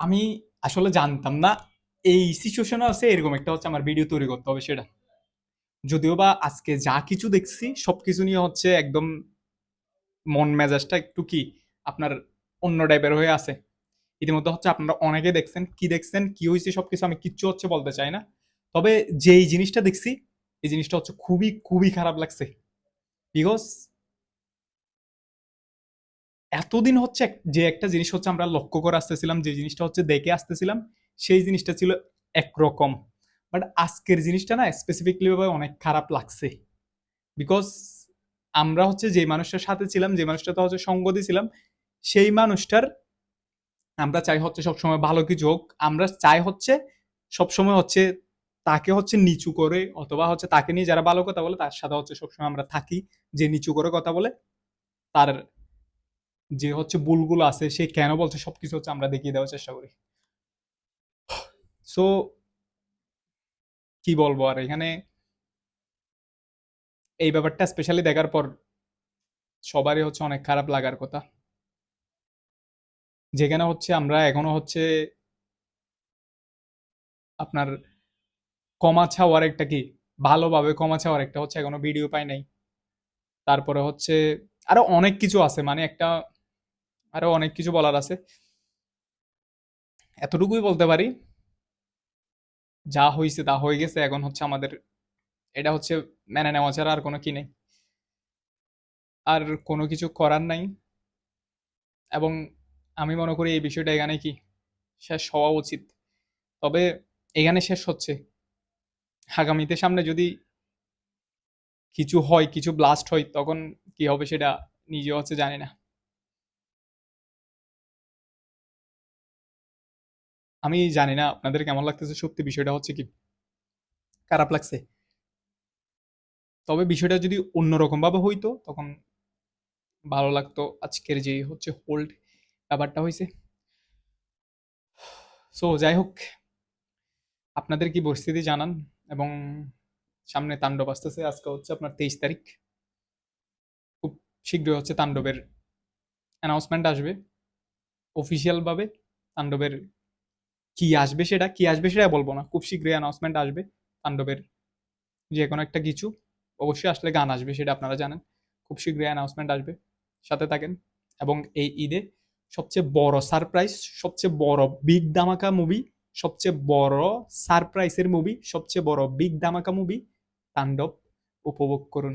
আমি আসলে জানতাম না, এই সিচুয়েশনে আছে, এরকম একটা হচ্ছে আমার ভিডিও তৈরি করতে হবে সেটা। যদিও বা আজকে যা কিছু দেখছি, সবকিছু নিয়ে হচ্ছে একদম মন মেজাজটা একটু কি, আপনার অন্য টাইপের হয়ে আছে। ইতিমধ্যে হচ্ছে আপনারা অনেকে দেখছেন, কি দেখছেন, কি হয়েছে সব কিছু আমি কিচ্ছু হচ্ছে বলতে চাই না। তবে যেই জিনিসটা দেখছি, এই জিনিসটা হচ্ছে খুবই খুবই খারাপ লাগছে। বিকজ এতদিন হচ্ছে যে একটা জিনিস হচ্ছে আমরা লক্ষ্য করে আসতেছিলাম, যে জিনিসটা হচ্ছে দেখে আসতেছিলাম, সেই জিনিসটা ছিল একরকম। বাট আজকের জিনিসটা না স্পেসিফিকলি ভাবে অনেক খারাপ লাগছে। বিকজ আমরা হচ্ছে যে মানুষটার সাথে ছিলাম, যে মানুষটা তো হচ্ছে সঙ্গ দিয়েছিলাম সেই মানুষটার আমরা চাই হচ্ছে সবসময় ভালো কিছু হোক। আমরা চাই হচ্ছে সবসময় হচ্ছে তাকে হচ্ছে নিচু করে, অথবা হচ্ছে তাকে নিয়ে যারা ভালো কথা বলে, তার সাথে হচ্ছে সবসময় আমরা থাকি। যে নিচু করে কথা বলে, তার যে হচ্ছে ভুলগুলো আছে, সে কেন বলছে, সবকিছু হচ্ছে আমরা দেখিয়ে দেওয়ার চেষ্টা করি। সো কি বলব আর এখানে? এই ব্যাপারটা স্পেশালি দেখার পর সবারই হচ্ছে অনেক খারাপ লাগার কথা। যেখানে হচ্ছে আমরা এখনও হচ্ছে আপনার কমা ছাওয়ার একটা কি, ভালোভাবে কমা ছাওয়ার একটা হচ্ছে এখনও ভিডিও পাই নাই। তারপরে হচ্ছে আরও অনেক কিছু আছে মানে একটা আরও অনেক কিছু বলার আছে। এতটুকুই বলতে পারি। যা হয়েছে তা হয়ে গেছে, এখন হচ্ছে আমাদের এটা হচ্ছে মেনে নেওয়া ছাড়া আর কোনো কি নেই। আর কোনো কিছু করার নাই। এবং আমি মনে করি এই বিষয়টা এখানে কি? শেষ হওয়া উচিত। তবে এখানে শেষ হচ্ছে। আগামীতে সামনে যদি কিছু হয়, কিছু ব্লাস্ট হয়, তখন কি হবে সেটা নিজেও হচ্ছে জানি না। আমি জানি না আপনাদের কেমন লাগতেছে, সত্যি বিষয়টা হচ্ছে কি খারাপ লাগছে। তবে বিষয়টা যদি অন্যরকম ভাবে হইতো, তখন ভালো লাগতো আজকের যে হচ্ছে হোল্ড ব্যাপারটা হয়েছে সো যাই হোক, আপনাদের কি পরিস্থিতি জানান? এবং সামনে তাণ্ডব আসতেছে, আজকে হচ্ছে আপনার তেইশ তারিখ। খুব শীঘ্রই হচ্ছে তাণ্ডবের অ্যানাউন্সমেন্ট আসবে। অফিসিয়ালভাবে তাণ্ডবের কি আসবে সেটা, কি আসবে সেটা বলব না। খুব শীঘ্রই অ্যানাউন্সমেন্ট আসবে তাণ্ডবের যে কোনো একটা কিছু। অবশ্যই আসলে গান আসবে সেটা আপনারা জানেন। খুব শীঘ্রই অ্যানাউন্সমেন্ট আসবে। সাথে থাকেন। এবং এই ঈদে সবচেয়ে বড় সারপ্রাইজ সবচেয়ে বড় বিগ দামাকা মুভি সবচেয়ে বড় সারপ্রাইজের মুভি সবচেয়ে বড় বিগ দামাকা মুভি তাণ্ডব উপভোগ করুন।